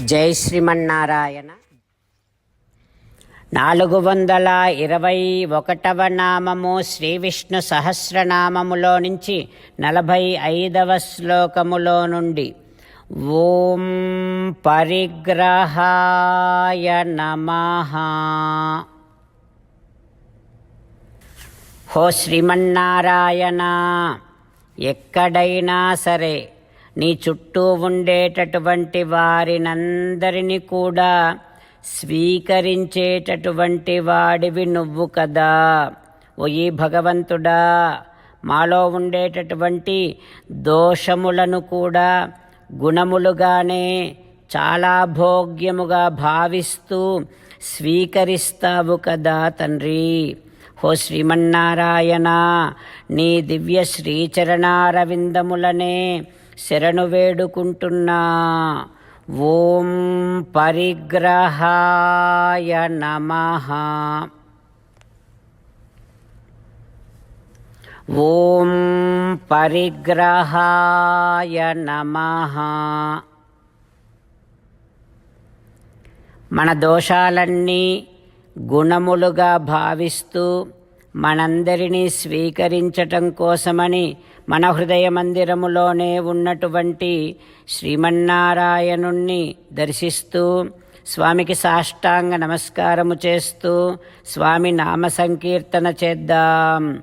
జై శ్రీమన్నారాయణ. నాలుగు వందల ఇరవై ఒకటవ నామము శ్రీ విష్ణు సహస్రనామములో నుంచి నలభై ఐదవ శ్లోకములో నుండి ఓం పరిగ్రహాయ నమ. హో శ్రీమన్నారాయణ ఎక్కడైనా సరే నీ చుట్టూ ఉండేటటువంటి వారినందరినీ కూడా స్వీకరించేటటువంటి వాడివి నువ్వు కదా. ఓ ఈ భగవంతుడా మాలో ఉండేటటువంటి దోషములను కూడా గుణములుగానే చాలా భోగ్యముగా భావిస్తూ స్వీకరిస్తావు కదా తండ్రి. హో శ్రీమన్నారాయణ నీ దివ్య శ్రీచరణారవిందములనే శరణు వేడుకుంటున్నా. ఓం పరిగ్రహాయ నమః. ఓం పరిగ్రహాయ నమః. మన దోషాలన్నీ గుణములుగా భావిస్తూ మనందరినీ స్వీకరించటం కోసమని మన హృదయ మందిరములోనే ఉన్నటువంటి శ్రీమన్నారాయణుణ్ణి దర్శిస్తూ స్వామికి సాష్టాంగ నమస్కారము చేస్తూ స్వామి నామ సంకీర్తన చేద్దాం.